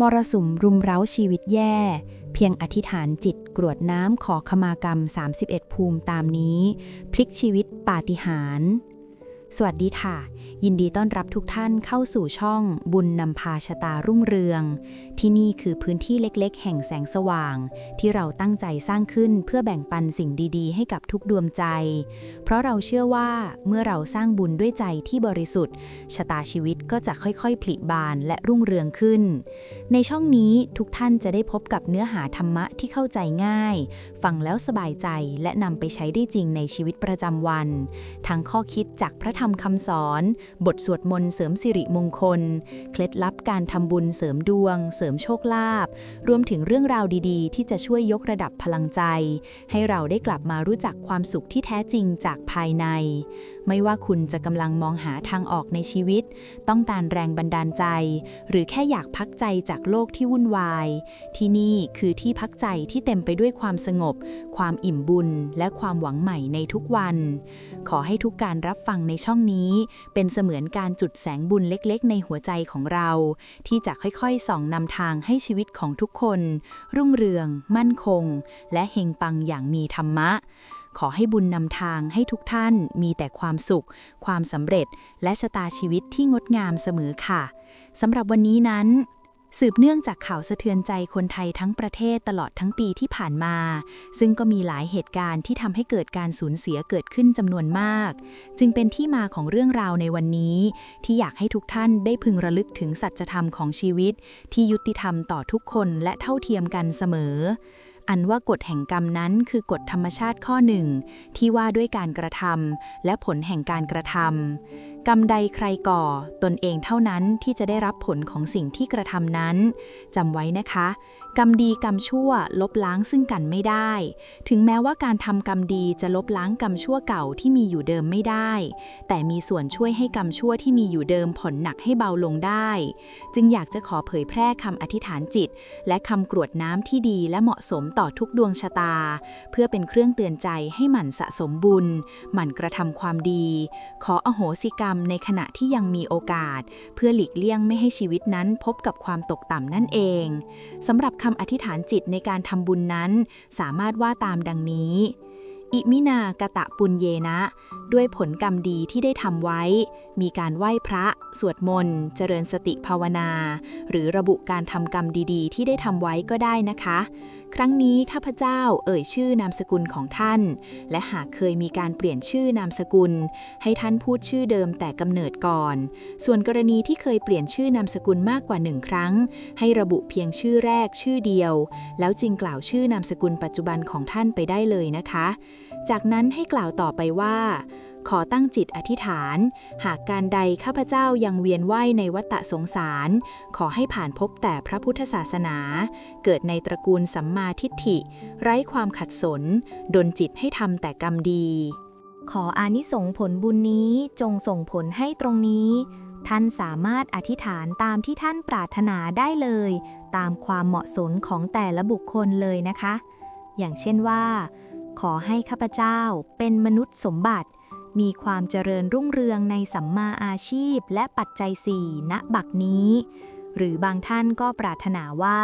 มรสุมรุมเร้าชีวิตแย่ เพียงอธิษฐานจิตกรวดน้ำขอขมากรรม 31 ภูมิตามนี้ พลิกชีวิตปาฏิหาริย์ สวัสดีค่ะ ยินดีต้อนรับทุกท่านเข้าสู่ช่องบุญนำพาชะตารุ่งเรือง ที่นี่คือพื้นที่เล็กๆ แห่งแสงสว่าง ที่เราตั้งใจสร้างขึ้นเพื่อแบ่งปันสิ่งดีๆ ให้กับทุกดวงใจ เพราะเราเชื่อว่าเมื่อเราสร้างบุญด้วยใจที่บริสุทธิ์ชะตาชีวิตก็จะค่อยๆผลิบานและรุ่งเรืองขึ้น ในช่องนี้ทุกท่านจะได้พบกับเนื้อหาธรรมะที่เข้าใจง่าย ฟังแล้วสบายใจและนำไปใช้ได้จริงในชีวิตประจำวัน ทั้งข้อคิดจากพระธรรมคำสอน บทสวดมนต์เสริมสิริมงคล เคล็ดลับการทำบุญเสริมดวง เสริมโชคลาภ รวมถึงเรื่องราวดีๆ ที่จะช่วยยกระดับพลังใจ ให้เราได้กลับมารู้จักความสุขที่แท้จริงจากภายในไม่ว่าคุณจะกำลังมองหาทางออกในชีวิต ต้องการแรงบันดาลใจ หรือแค่อยากพักใจจากโลกที่วุ่นวาย ที่นี่คือที่พักใจที่เต็มไปด้วยความสงบ ความอิ่มบุญ และความหวังใหม่ในทุกวัน ขอให้ทุกการรับฟังในช่องนี้ เป็นเสมือนการจุดแสงบุญเล็กๆ ในหัวใจของเรา ที่จะค่อยๆส่องนำทางให้ชีวิตของทุกคน รุ่งเรือง มั่นคง และเฮงปังอย่างมีธรรมะ ขอให้บุญนำทางให้ทุกท่านมีแต่ความสุข ความสำเร็จ และชะตาชีวิตที่งดงามเสมอค่ะสำหรับวันนี้นั้น สืบเนื่องจากข่าวสะเทือนใจคนไทยทั้งประเทศตลอดทั้งปีที่ผ่านมา ซึ่งก็มีหลายเหตุการณ์ที่ทำให้เกิดการสูญเสียเกิดขึ้นจำนวนมาก จึงเป็นที่มาของเรื่องราวในวันนี้ ที่อยากให้ทุกท่านได้พึงระลึกถึงสัจธรรมของชีวิต ที่ยุติธรรมต่อทุกคนและเท่าเทียมกันเสมอ อันว่ากฎแห่งกรรมนั้นคือกฎธรรมชาติข้อหนึ่ง ที่ว่าด้วยการกระทำและผลแห่งการกระทำกรรมใดใครก่อ ตนเองเท่านั้นที่จะได้รับผลของสิ่งที่กระทำนั้นจำไว้นะคะ กรรมดีกรรมชั่วลบล้างซึ่งกันไม่ได้ ถึงแม้ว่าการทำกรรมดีจะลบล้างกรรมชั่วเก่าที่มีอยู่เดิมไม่ได้ แต่มีส่วนช่วยให้กรรมชั่วที่มีอยู่เดิมผ่อนหนักให้เบาลงได้ จึงอยากจะขอเผยแพร่คำอธิษฐานจิต และคำกรวดน้ำที่ดีและเหมาะสมต่อทุกดวงชะตา เพื่อเป็นเครื่องเตือนใจให้หมั่นสะสมบุญ หมั่นกระทำความดี ขออโหสิกรรมในขณะที่ยังมีโอกาส เพื่อหลีกเลี่ยงไม่ให้ชีวิตนั้นพบกับความตกต่ำนั่นเองสำหรับคำอธิษฐานจิตในการทำบุญนั้น สามารถว่าตามดังนี้ อิมินากะตะปุญเยนะ ด้วยผลกรรมดีที่ได้ทำไว้ มีการไหว้พระ สวดมนต์ เจริญสติภาวนา หรือระบุการทำกรรมดีๆ ที่ได้ทำไว้ก็ได้นะคะ ครั้งนี้ถ้าพระเจ้าเอ่ยชื่อนามสกุลของท่าน และหากเคยมีการเปลี่ยนชื่อนามสกุล ให้ท่านพูดชื่อเดิมแต่กำเนิดก่อน ส่วนกรณีที่เคยเปลี่ยนชื่อนามสกุลมากกว่าหนึ่งครั้ง ให้ระบุเพียงชื่อแรกชื่อเดียว แล้วจึงกล่าวชื่อนามสกุลปัจจุบันของท่านไปได้เลยนะคะ จากนั้นให้กล่าวต่อไปว่า ขอตั้งจิตอธิษฐาน หากการใดข้าพเจ้ายังเวียนว่ายในวัฏฏะสงสาร ขอให้ผ่านพบแต่พระพุทธศาสนา เกิดในตระกูลสัมมาทิฏฐิ ไร้ความขัดสน ดลจิตให้ทำแต่กรรมดี ขออานิสงส์ผลบุญนี้จงส่งผลให้ตรงนี้ ท่านสามารถอธิษฐานตามที่ท่านปรารถนาได้เลย ตามความเหมาะสมของแต่ละบุคคลเลยนะคะ อย่างเช่นว่า ขอให้ข้าพเจ้าเป็นมนุษย์สมบัติ มีความเจริญรุ่งเรืองในสัมมาอาชีพและปัจจัยสี่ณบักนี้ หรือบางท่านก็ปรารถนาว่า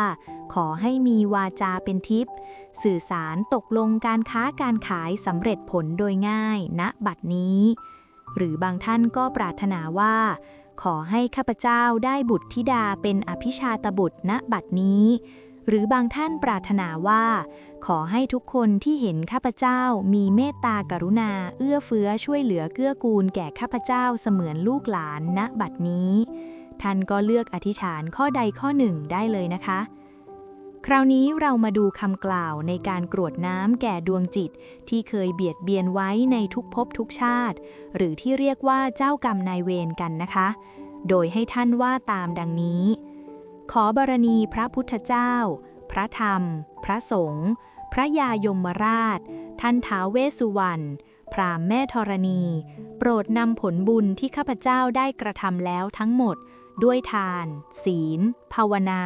ขอให้มีวาจาเป็นทิพย์สื่อสารตกลงการค้าการขายสำเร็จผลโดยง่าย ณบัดนี้ หรือบางท่านก็ปรารถนาว่า ขอให้ข้าพเจ้าได้บุตรธิดาเป็นอภิชาตบุตรณบัดนี้ หรือบางท่านปรารถนาว่า ขอให้ทุกคนที่เห็นข้าพเจ้ามีเมตตากรุณา เอื้อเฟื้อช่วยเหลือเกื้อกูลแก่ข้าพเจ้าเสมือนลูกหลานณบัดนี้ ท่านก็เลือกอธิษฐานข้อใดข้อหนึ่งได้เลยนะคะ คราวนี้เรามาดูคำกล่าวในการกรวดน้ำแก่ดวงจิต ที่เคยเบียดเบียนไว้ในทุกภพทุกชาติ หรือที่เรียกว่าเจ้ากรรมนายเวรกันนะคะ โดยให้ท่านว่าตามดังนี้ ขอบารณีพระพุทธเจ้า พระธรรม พระสงฆ์พระยายมราช ท่านท้าเวสุวรรณพรามแม่ธรณี โปรดนำผลบุญที่ข้าพเจ้าได้กระทำแล้วทั้งหมด ด้วยทาน ศีล ภาวนา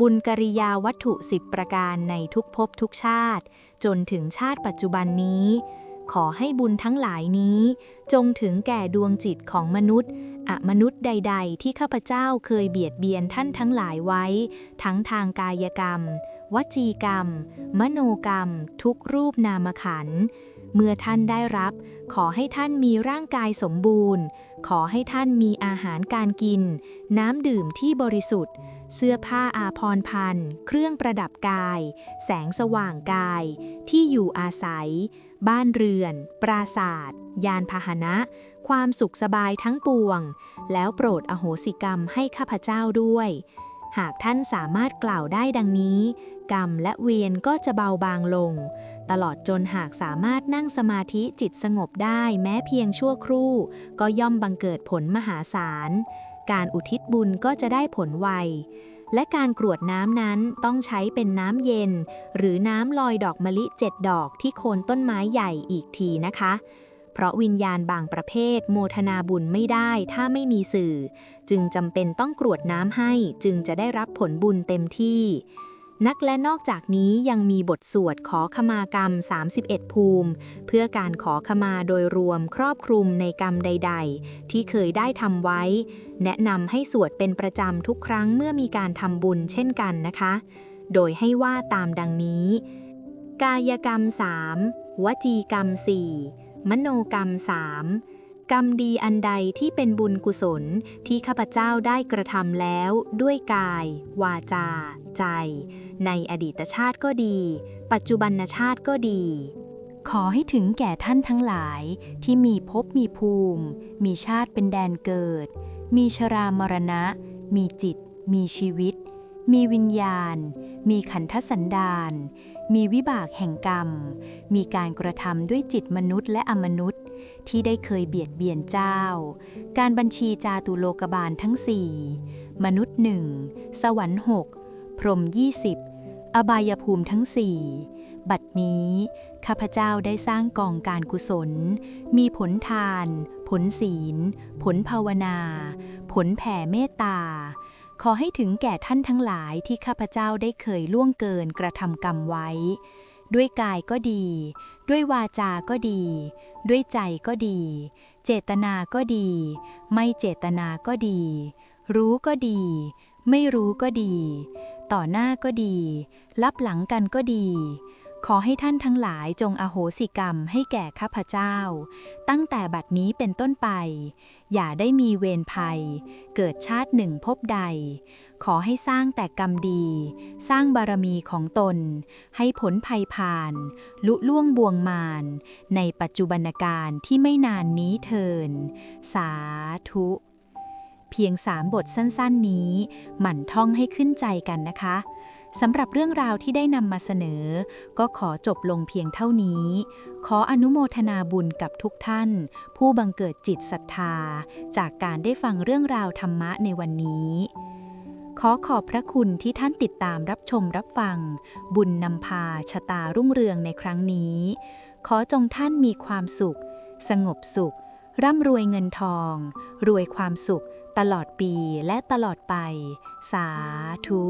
บุญกริยาวัตถุสิบประการในทุกภพทุกชาติ จนถึงชาติปัจจุบันนี้ ขอให้บุญทั้งหลายนี้ จงถึงแก่ดวงจิตของมนุษย์ อมนุษย์ใด ๆ ที่ข้าพเจ้าเคยเบียดเบียนท่านทั้งหลายไว้ ทั้งทางกายกรรม วจีกรรม มโนกรรม ทุกรูปนามขัน เมื่อท่านได้รับ ขอให้ท่านมีร่างกายสมบูรณ์ ขอให้ท่านมีอาหารการกิน น้ำดื่มที่บริสุทธิ์ เสื้อผ้าอาภรณ์พันเครื่องประดับกาย แสงสว่างกาย ที่อยู่อาศัย บ้านเรือน ปราศาสตร์ยานพาหนะ ความสุขสบายทั้งปวง แล้วโปรดอโหสิกรรมให้ข้าพเจ้าด้วย หากท่านสามารถกล่าวได้ดังนี้ กรรมและเวรก็จะเบาบางลง ตลอดจนหากสามารถนั่งสมาธิจิตสงบได้แม้เพียงชั่วครู่ ก็ย่อมบังเกิดผลมหาศาล การอุทิศบุญก็จะได้ผลไวและการกรวดน้ำนั้นต้องใช้เป็นน้ำเย็น หรือน้ำลอยดอกมะลิเจ็ดดอกที่โคนต้นไม้ใหญ่อีกทีนะคะ เพราะวิญญาณบางประเภทโมทนาบุญไม่ได้ถ้าไม่มีสื่อ จึงจำเป็นต้องกรวดน้ำให้จึงจะได้รับผลบุญเต็มที่ นักและนอกจากนี้ยังมีบทสวดขอขมากรรม 31 ภูมิ เพื่อการขอขมาโดยรวมครอบคลุมในกรรมใด ๆ ที่เคยได้ทำไว้ แนะนำให้สวดเป็นประจำทุกครั้งเมื่อมีการทำบุญเช่นกันนะคะ โดยให้ว่าตามดังนี้ กายกรรม 3 วจีกรรม 4 มโนกรรม3กรรมดีอันใดที่เป็นบุญกุศลที่ข้าพเจ้าได้กระทำแล้วด้วยกาย วาจา ใจ ในอดีตชาติก็ดี ปัจจุบันชาติก็ดี ขอให้ถึงแก่ท่านทั้งหลายที่มีภพมีภูมิ มีชาติเป็นแดนเกิด มีชรามรณะ มีจิต มีชีวิต มีวิญญาณ มีขันธสันดาน มีวิบากแห่งกรรม มีการกระทำด้วยจิตมนุษย์และอมนุษย์ ที่ได้เคยเบียดเบียนเจ้า การบัญชีจาตุโลกบาลทั้งสี่มนุษย์หนึ่งสวรรค์หกพรหมยี่สิบอบายภูมิทั้งสี่บัดนี้ ข้าพเจ้าได้สร้างกองการกุศล มีผลทาน ผลศีล ผลภาวนา ผลแผ่เมตตา ขอให้ถึงแก่ท่านทั้งหลายที่ข้าพเจ้าได้เคยล่วงเกินกระทำกรรมไว้ ด้วยกายก็ดี ด้วยวาจาก็ดี ด้วยใจก็ดี เจตนาก็ดี ไม่เจตนาก็ดี รู้ก็ดี ไม่รู้ก็ดี ต่อหน้าก็ดี ลับหลังกันก็ดี ขอให้ท่านทั้งหลายจงอโหสิกรรมให้แก่ข้าพเจ้า ตั้งแต่บัดนี้เป็นต้นไป อย่าได้มีเวรภัย เกิดชาติหนึ่งพบใด ขอให้สร้างแต่กรรมดี สร้างบารมีของตน ให้ผลภัยผ่าน ลุล่วงบวงมาน ในปัจจุบันการที่ไม่นานนี้เทิน สาธุเพียงสามบทสั้น ๆ นี้ หมั่นท่องให้ขึ้นใจกันนะคะ สำหรับเรื่องราวที่ได้นำมาเสนอ ก็ขอจบลงเพียงเท่านี้ ขออนุโมทนาบุญกับทุกท่าน ผู้บังเกิดจิตศรัทธา จากการได้ฟังเรื่องราวธรรมะในวันนี้ ขอขอบพระคุณที่ท่านติดตามรับชมรับฟัง บุญนำพาชะตารุ่งเรืองในครั้งนี้ ขอจงท่านมีความสุข สงบสุข ร่ำรวยเงินทอง รวยความสุข ตลอดปีและตลอดไป สาธุ